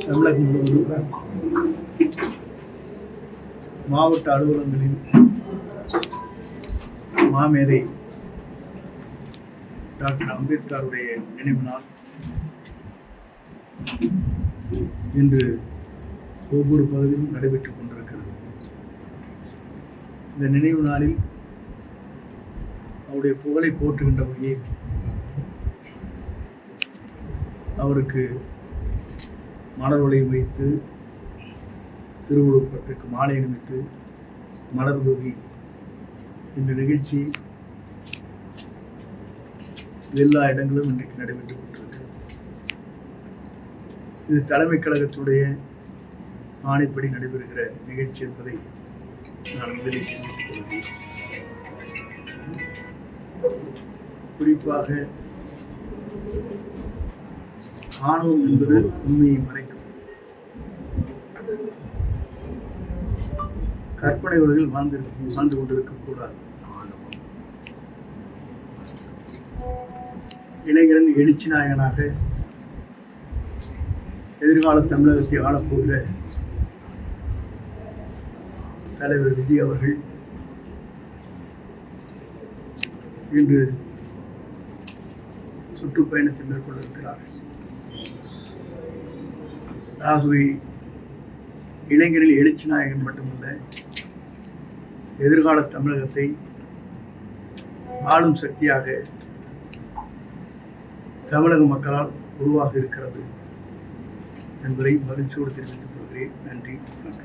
தமிழகம் முழுவதும் மாவட்ட அலுவலகங்களில் மாமேதை டாக்டர் அம்பேத்கருடைய நினைவு நாள் இன்று ஒவ்வொரு பகுதியிலும் நடைபெற்றுக் கொண்டிருக்கிறது. இந்த நினைவு நாளில் அவருடைய புகழை போற்றுகின்ற வகையில் அவருக்கு மலர்வளையம் வைத்து திருவுருவப்பத்திற்கு மாலை அணிவித்து மலர் தூவி இந்த நிகழ்ச்சி எல்லா இடங்களும் இன்றைக்கு நடைபெற்று கொண்டிருக்கிறது. இது தலைமைக் கழகத்துடைய ஆணைப்படி நடைபெறுகிற நிகழ்ச்சி என்பதை நான் முதலில் தெரிவித்துக் கொள்கிறேன். குறிப்பாக ஆணவம் என்பது உண்மையை மறை கற்பனை உலகில் வாழ்ந்து வாழ்ந்து கொண்டிருக்க கூடாது இளைஞரன் எழுச்சி நாயகனாக எதிர்கால தமிழகத்தை ஆளப்போகிற தலைவர் விஜய் அவர்கள் இன்று சுற்றுப்பயணத்தை மேற்கொள்ள இருக்கிறார் ஆகவே இளைஞரில் எழுச்சி நாயகன் மட்டுமல்ல எதிர்கால தமிழகத்தை ஆளும் சக்தியாக தமிழக மக்களால் உருவாக இருக்கிறது என்பதை மகிழ்ச்சியோடு தெரிவித்துக் கொள்கிறேன். நன்றி வணக்கம்.